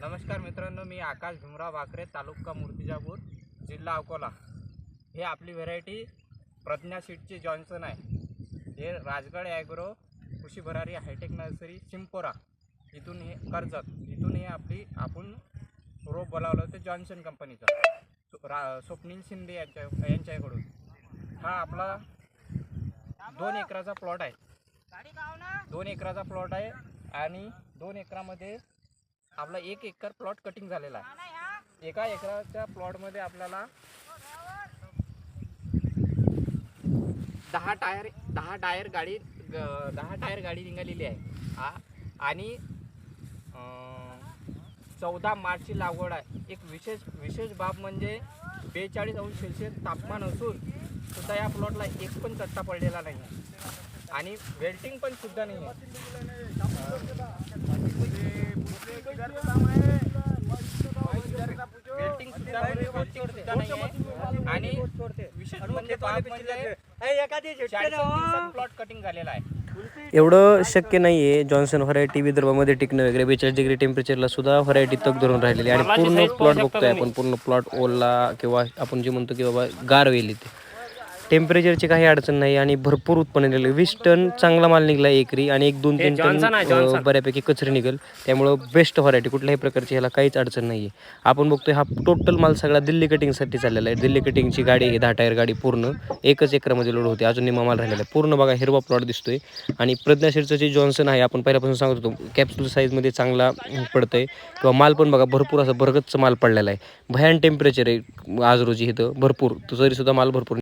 नमस्कार मित्रांनो मी आकाश भीमराव भाकरे तालुका मूर्तिजापूर जिल्हा अकोला. हे आपली व्हेरायटी प्रज्ञा सीडची जॉन्सन आहे. हे राजगड ॲग्रो कृषी भरारी हायटेक नर्सरी सिंपोरा इथून हे कर्जत. इथून हे आपली आपण रोप बोलावलं होतं जॉन्सन कंपनीचं. रा स्वप्नील शिंदे यांच्या यांच्याकडून. हा आपला दोन एकराचा प्लॉट आहे. दोन एकराचा प्लॉट आहे आणि दोन एकरामध्ये आपला एक एकर प्लॉट कटिंग झालेला आहे. एका एकराच्या प्लॉटमध्ये आपल्याला दहा टायर दहा टायर गाडी ग- दहा टायर गाडी निघालेली आहे. आ- आणि चौदा मार्चची लागवड आहे. एक विशेष विशेष बाब म्हणजे बेचाळीस अंश सेल्सिअस तापमान असून सुद्धा या प्लॉटला एक पण चट्टा पडलेला नाही आहे. आणि वेल्टिंग पण सुद्धा नाही आहे वेल्टिंग सुद्धा वेल्टिंग सुद्धा नाही आहे आणि विशेष म्हणजे म्हणजे चाळीस दिवसात प्लॉट कटिंग झालेला आहे. एवढं शक्य नाही आहे जॉन्सन व्हरायटी विदर्भामध्ये टिकणं वगैरे. बेचाळीस डिग्री टेम्परेचरला सुद्धा व्हरायटी तग धरून राहिलेली आणि पूर्ण प्लॉट बघतोय आपण. पूर्ण प्लॉट ओला किंवा आपण जे म्हणतो की बाबा गार वेली ते टेम्परेचरची काही अडचण नाही आणि भरपूर उत्पन्न निघालं. वीस टन चांगला माल निघला एकरी आणि एक दोन तीन टन अं, बऱ्यापैकी कचरे निघेल. त्यामुळं बेस्ट व्हरायटी कुठल्याही प्रकारची ह्याला काहीच अडचण नाही आहे आपण बघतोय हा टोटल माल सगळा दिल्ली कटिंगसाठी चाललेला आहे. दिल्ली कटिंगची गाडी आहे दहा टायर गाडी पूर्ण. एकच एकरामध्ये लोड होते. अजून निमा माल राहिलेला आहे. पूर्ण बघा हिरवा प्लॉट दिसतोय. आणि प्रज्ञाशीरचं जे जॉन्सन आहे आपण पहिल्यापासून सांगत होतो कॅप्सूल साईजमध्ये चांगला पडतंय. किंवा माल पण बघा भरपूर असं भरगतचं माल पडलेला आहे. भयान टेम्परेचर आहे आज रोजी इथं. भरपूर. तो तरी सुद्धा माल भरपूर